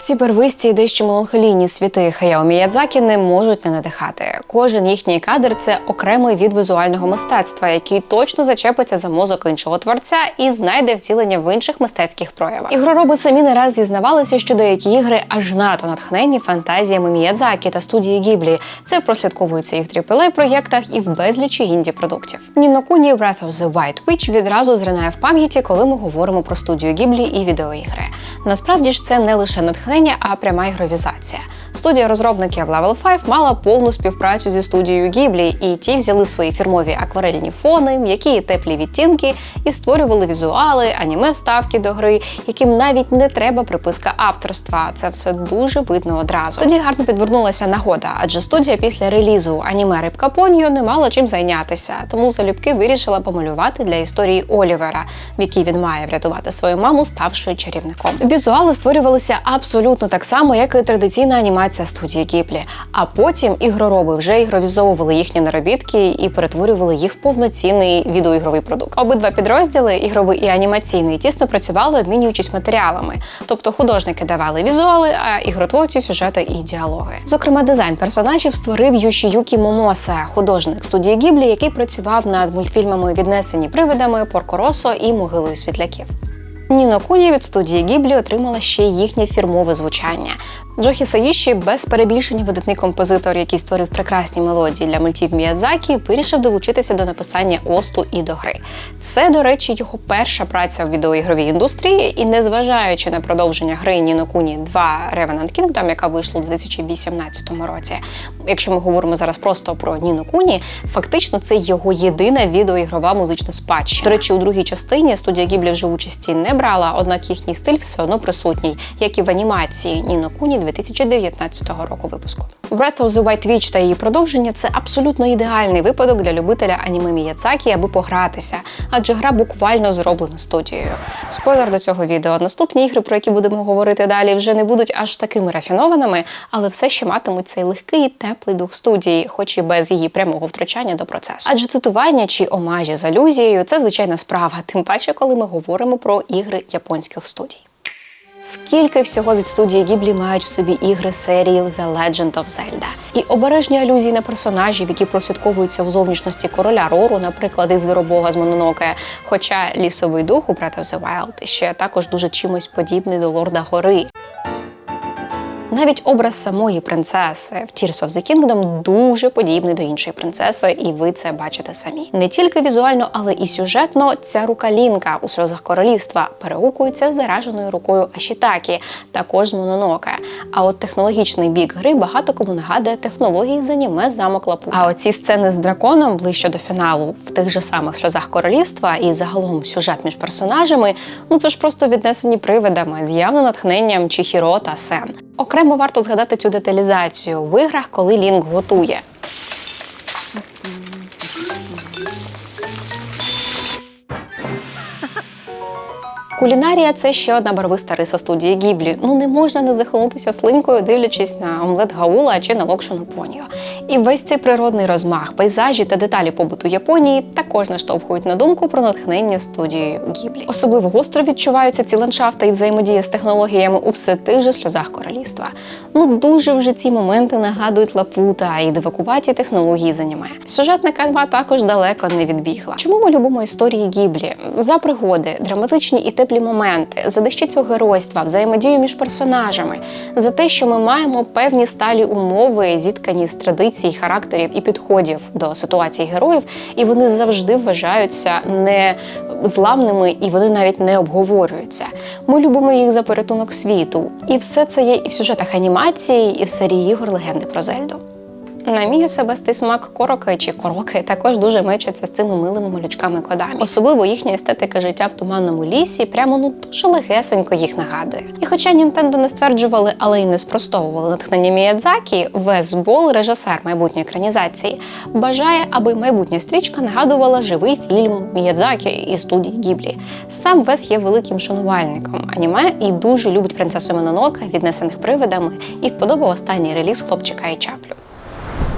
Ці первисті і дещо меланхолійні світи Хаяо Міядзакі не можуть не надихати. Кожен їхній кадр це окремий від візуального мистецтва, який точно зачепиться за мозок іншого творця і знайде втілення в інших мистецьких проявах. Ігророби самі не раз зізнавалися, що деякі ігри аж надто натхнені фантазіями Міядзакі та студії Гіблі. Це прослідковується і в AAA проєктах, і в безлічі інді продуктів. Ніно Куні Breath of the White Witch відразу зринає в пам'яті, коли ми говоримо про студію Гіблі і відеоігри. Насправді ж це не лише натхнення, а пряма ігровізація. Студія розробників Level 5 мала повну співпрацю зі студією Гіблі, і ті взяли свої фірмові акварельні фони, м'які і теплі відтінки і створювали візуали, аніме вставки до гри, яким навіть не треба приписка авторства. Це все дуже видно одразу. Тоді гарно підвернулася нагода, адже студія після релізу аніме Рибка Поньо не мала чим зайнятися, тому залюбки вирішила помалювати для історії Олівера, в якій він має врятувати свою маму, ставши чарівником. Візуали створювалися абсолютно так само, як і традиційна анімація студії Гіблі. А потім ігророби вже ігровізовували їхні наробітки і перетворювали їх в повноцінний відеоігровий продукт. Обидва підрозділи, ігровий і анімаційний, тісно працювали, обмінюючись матеріалами. Тобто художники давали візуали, а ігротворці сюжети і діалоги. Зокрема, дизайн персонажів створив Юшіюкі Момосе, художник студії Гіблі, який працював над мультфільмами Віднесені привидами, Порко Росо і Могилою світляків. Ніно Куні від студії Гіблі отримала ще їхнє фірмове звучання. Джохі Саїші, без перебільшення видатний композитор, який створив прекрасні мелодії для мультів Міядзакі, вирішив долучитися до написання осту і до гри. Це, до речі, його перша праця в відеоігровій індустрії, і незважаючи на продовження гри Ніно Куні 2 Revenant Kingdom, яка вийшла у 2018 році. Якщо ми говоримо зараз просто про Ніно Куні, фактично це його єдина відеоігрова музична спадщина. До речі, у другій частині студія Гіблі вже участі не брала, однак їхній стиль все одно присутній, як і в анімації Ніно Куні 2019 року випуску. Breath of the White Witch та її продовження це абсолютно ідеальний випадок для любителя аніме Міяцакі, аби погратися, адже гра буквально зроблена студією. Спойлер до цього відео. Наступні ігри, про які будемо говорити далі, вже не будуть аж такими рафінованими, але все ще матимуть цей легкий теплий дух студії, хоч і без її прямого втручання до процесу. Адже цитування чи омажі з алюзією це звичайна справа, тим паче, коли ми говоримо про ігри японських студій. Скільки всього від студії Гіблі мають в собі ігри серії The Legend of Zelda. І обережні алюзії на персонажів, які прослідковуються в зовнішності короля Рору, наприклад, із Звіробога з Мононоке. Хоча лісовий дух у Breath of the Wild ще також дуже чимось подібний до Лорда Гори. Навіть образ самої принцеси в Tears of the Kingdom дуже подібний до іншої принцеси, і ви це бачите самі. Не тільки візуально, але і сюжетно ця рука Лінка у сльозах королівства перегукується зараженою рукою Ашітакі, також з Мононоке. А от технологічний бік гри багато кому нагадує технології з аніме замок Лапута. А оці сцени з драконом ближче до фіналу в тих же самих сльозах королівства і загалом сюжет між персонажами. Ну це ж просто віднесені привидами з явним натхненням Чіхіро та Сен. Окремо варто згадати цю деталізацію в іграх, коли Лінк готує. Кулінарія це ще одна барвиста риса студії Гіблі. Ну не можна не захлинутися слинкою, дивлячись на омлет Гаула чи на локшину понію. І весь цей природний розмах, пейзажі та деталі побуту Японії також наштовхують на думку про натхнення студією Гіблі. Особливо гостро відчуваються ці ландшафти і взаємодія з технологіями у все тих же сльозах королівства. Ну дуже вже ці моменти нагадують лапута і дивакуваті технології з аніме. Сюжетна канва також далеко не відбігла. Чому ми любимо історії Гіблі? За пригоди, драматичні і теплі моменти, за дещицю геройства, взаємодію між персонажами, за те, що ми маємо певні сталі умови, зіткані з традицій, характерів і підходів до ситуації героїв, і вони завжди вважаються не зламними і вони навіть не обговорюються. Ми любимо їх за порятунок світу. І все це є і в сюжетах анімації, і в серії ігор Легенди про Зельду. На мій особистий смак короки чи короки також дуже мечаться з цими милими малючками кодамі. Особливо їхня естетика життя в туманному лісі прямо ну дуже легесенько їх нагадує. І хоча Нінтендо не стверджували, але й не спростовували натхнення Міядзакі, Вес Бол, режисер майбутньої екранізації, бажає, аби майбутня стрічка нагадувала живий фільм Міядзакі із студії Гіблі. Сам Вес є великим шанувальником аніме і дуже любить принцесу Мононоке, віднесених привидами, і вподобав останній реліз хлопчика і чаплю.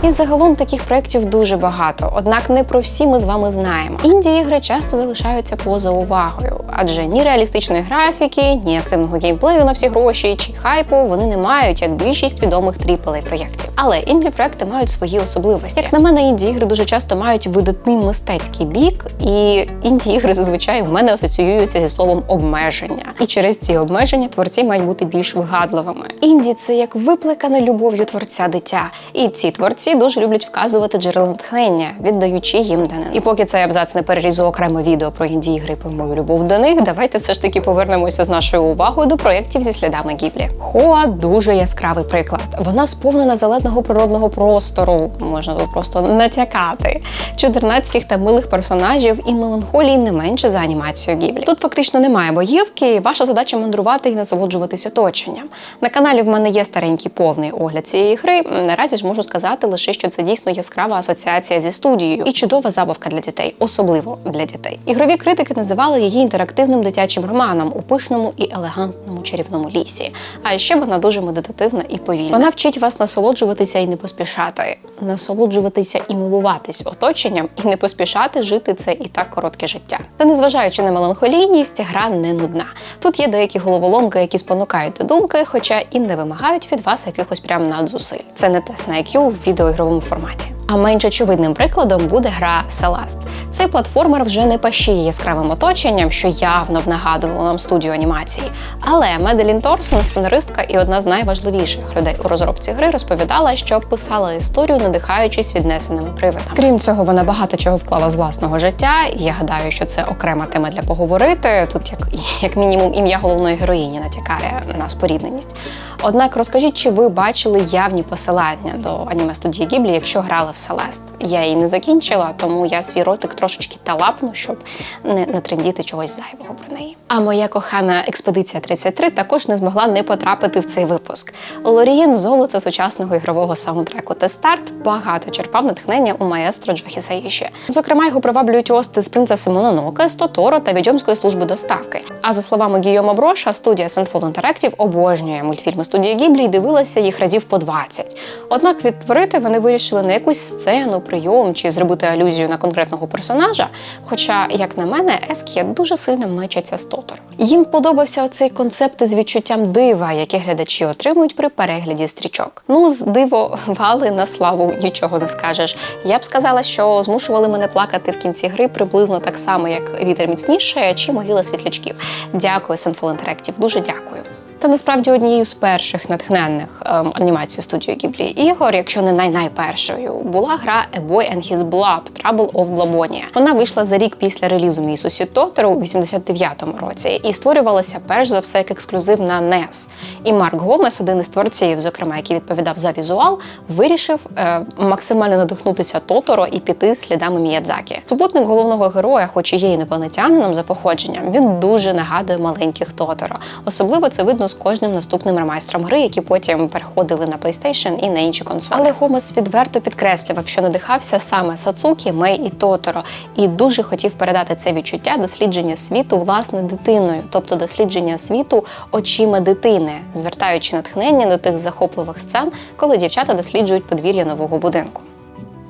І загалом таких проєктів дуже багато, однак не про всі ми з вами знаємо. Інді ігри часто залишаються поза увагою, адже ні реалістичної графіки, ні активного геймплею на всі гроші чи хайпу вони не мають, як більшість відомих тріплей проєктів. Але інді проекти мають свої особливості. Як на мене, інді ігри дуже часто мають видатний мистецький бік, і інді ігри зазвичай в мене асоціюються зі словом обмеження. І через ці обмеження творці мають бути більш вигадливими. Інді це як викликане любов'ю творця дитя. І ці творці дуже люблять вказувати джерела натхнення, віддаючи їм данину. І поки цей абзац не перерізу окреме відео про інді ігри про мою любов до них, давайте все ж таки повернемося з нашою увагою до проєктів зі слідами гіблі. Хоа дуже яскравий приклад. Вона сповнена зеленого природного простору, можна тут просто натякати, чудернацьких та милих персонажів і меланхолії не менше за анімацію гіблі. Тут фактично немає боївки, і ваша задача мандрувати і насолоджуватись оточенням. На каналі в мене є старенький повний огляд цієї гри. Наразі ж можу сказати лише, що це дійсно яскрава асоціація зі студією і чудова забавка для дітей, особливо для дітей. Ігрові критики називали її інтерактивним дитячим романом у пишному і елегантному чарівному лісі. А ще вона дуже медитативна і повільна. Вона вчить вас насолоджуватися і не поспішати, насолоджуватися і милуватись оточенням, і не поспішати жити це і так коротке життя. Та незважаючи на меланхолійність, гра не нудна. Тут є деякі головоломки, які спонукають до думки, хоча і не вимагають від вас якихось прям надзусиль. Це не тест на IQ в відеоігровому форматі. А менш очевидним прикладом буде гра Celeste. Цей платформер вже не пащіє яскравим оточенням, що явно б нагадувало нам студію анімації. Але Меделін Торсон, сценаристка і одна з найважливіших людей у розробці гри, розповідала, що писала історію, надихаючись віднесеними привидами. Крім цього, вона багато чого вклала з власного життя. і Я гадаю, що це окрема тема для поговорити. Тут, як, як мінімум, ім'я головної героїні натякає на спорідненість. Однак розкажіть, чи ви бачили явні посилання до аніме студії Гіблі, якщо грали в Селест? Я її не закінчила, тому я свій ротик трошечки талапну, щоб не натрендіти чогось зайвого про неї. А моя кохана експедиція 33 також не змогла не потрапити в цей випуск. Лорієн золоце сучасного ігрового саундтреку та старт багато черпав натхнення у маестро Джохі Саїші. Зокрема, його приваблюють ости з принцеси Мононоке, з Тоторо та відьомської служби доставки. А за словами Гійома Броша, студія Sandfall Interactive обожнює мультфільми студії Гіблі і дивилася їх разів по 20. Однак відтворити вони вирішили не якусь сцену, прийом чи зробити алюзію на конкретного персонажа. Хоча, як на мене, Ескія дуже сильно мечаться з Тоторо. Їм подобався оцей концепт з відчуттям дива, яке глядачі отримують при перегляді стрічок. Ну, з диво вали на славу нічого не скажеш. Я б сказала, що змушували мене плакати в кінці гри приблизно так само, як вітер міцніше чи могила світлячків. Дякую, Sinful Interactive, дуже дякую. Та насправді однією з перших натхненних ем, анімацію студії Гіблі ігор, якщо не най-найпершою, була гра A Boy and His Blob Trouble of Blabonia. Вона вийшла за рік після релізу Місусі Тотору у 89-му році і створювалася перш за все як ексклюзив на NES. І Марк Гомес, один із творців, зокрема, який відповідав за візуал, вирішив е, максимально надихнутися Тоторо і піти слідами Міядзакі. Супутник головного героя, хоч і є інопланетянином за походженням, він дуже нагадує маленьких Тоторо. Особливо це видно з кожним наступним ремайстром гри, які потім переходили на PlayStation і на інші консолі. Але Гомес відверто підкреслював, що надихався саме Сацукі, Мей і Тоторо, і дуже хотів передати це відчуття дослідження світу власне дитиною, тобто дослідження світу очима дитини, звертаючи натхнення до тих захопливих сцен, коли дівчата досліджують подвір'я нового будинку.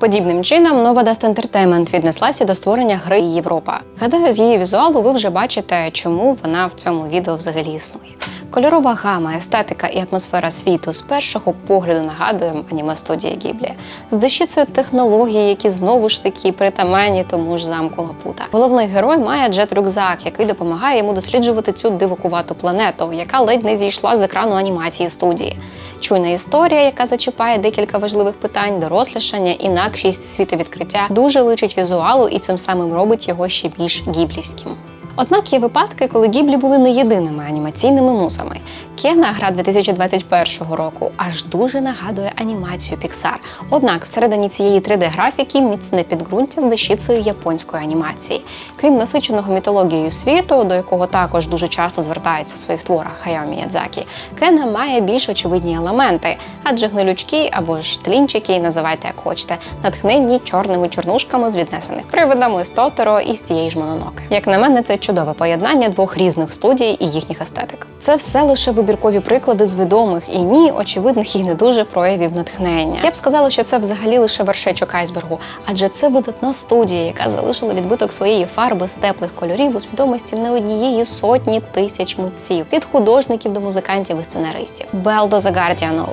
Подібним чином нова Dust Entertainment віднеслася до створення гри Європа. Гадаю, з її візуалу ви вже бачите, чому вона в цьому відео взагалі існує. Кольорова гама, естетика і атмосфера світу з першого погляду нагадує аніме студії Гіблі. З дещицею технології, які знову ж таки притаманні тому ж замку Лапута. Головний герой має джет-рюкзак, який допомагає йому досліджувати цю дивокувату планету, яка ледь не зійшла з екрану анімації студії. Чуйна історія, яка зачіпає декілька важливих питань, дорослішання, інакшість світовідкриття, дуже личить візуалу і цим самим робить його ще більш гіблівським. Однак є випадки, коли гіблі були не єдиними анімаційними мусами. Кена, гра 2021 року, аж дуже нагадує анімацію Pixar. Однак всередині цієї 3D-графіки міцне підґрунтя з дещицею японської анімації. Крім насиченого мітологією світу, до якого також дуже часто звертається в своїх творах Хаяо Міядзакі, Кена має більш очевидні елементи, адже гнилючки або ж тлінчики, називайте як хочете, натхненні чорними чорнушками з віднесених привидами з Тоторо і з тієї ж мононоки. Як на мене, це чудове поєднання двох різних студій і їхніх естетик. Це все лише вибіркові приклади з відомих і ні, очевидних і не дуже проявів натхнення. Я б сказала, що це взагалі лише вершечок айсбергу, адже це видатна студія, яка залишила відбиток своєї фарби з теплих кольорів у свідомості не однієї сотні тисяч митців, від художників до музикантів і сценаристів. Bell до The Guardian,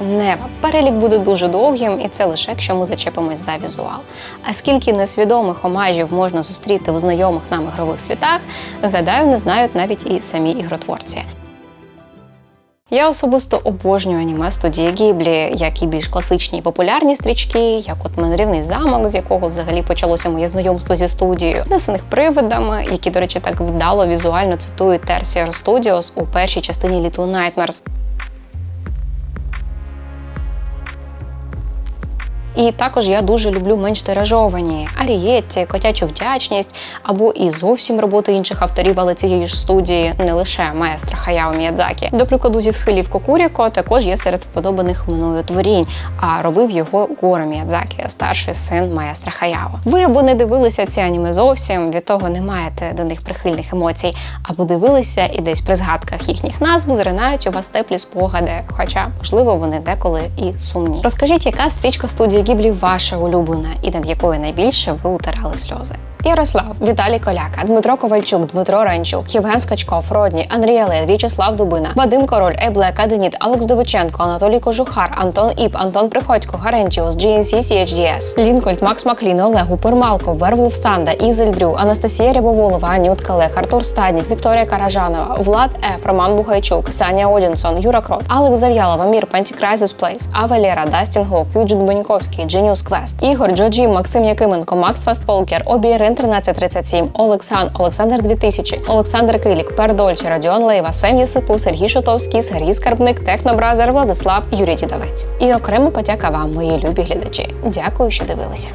Нева. Перелік буде дуже довгим, і це лише якщо ми зачепимось за візуал. А скільки несвідомих омажів можна зустріти в знайомих нам ігрових світах, гадаю, не знають навіть і самі ігротворці. Я особисто обожнюю аніме студії Гіблі, як і більш класичні і популярні стрічки, як от мандрівний замок, з якого взагалі почалося моє знайомство зі студією, несених привидами, які, до речі, так вдало візуально цитують Tertiary Studios у першій частині Little Nightmares. І також я дуже люблю менш тиражовані Арієтті, котячу вдячність або і зовсім роботи інших авторів, але цієї ж студії не лише маестра Хаяо Міядзакі. До прикладу, зі схилів Кокуріко також є серед вподобаних мною творінь, а робив його Горо Міядзакі, старший син маестра Хаяо. Ви або не дивилися ці аніме зовсім, від того не маєте до них прихильних емоцій, або дивилися і десь при згадках їхніх назв зринають у вас теплі спогади, хоча можливо вони деколи і сумні. Розкажіть, яка стрічка студії Гіблі ваша улюблена і над якою найбільше ви утирали сльози? Ярослав, Віталій Коляка, Дмитро Ковальчук, Дмитро Ренчук, Євген Скачков, Родні, Андрій Але, В'ячеслав Дубина, Вадим Король, Еблек, Аденіт, Алекс Довиченко, Анатолій Кожухар, Антон Іп, Антон Приходько, Гарентіус, GNC CHDS, Лінкольд, Макс Маклін, Олег Упермалко, Вервулф Танда, Ізель Дрю, Анастасія Рябоволова, Анют Калех, Артур Стаднік, Вікторія Каражанова, Влад Ф, Роман Бугайчук, Саня Одінсон, Юра Крот, Алекс Зав'ялова, Мір, Пантікрайзис Плейс, Авалєра, Дастін Гоук, Юджин Беньковський, Дженіус Квест, Ігор, Джоджі, Максим Якименко, Макс Фастволкер, Обірин 1337, Олексан, Олександр 2000, Олександр Килік, Пердольче, Радіон Лейва, Сем Єсипу, Сергій Шотовський, Сергій Скарбник, Технобразер, Владислав, Юрій Дідовець. І окремо подяка вам, мої любі глядачі. Дякую, що дивилися.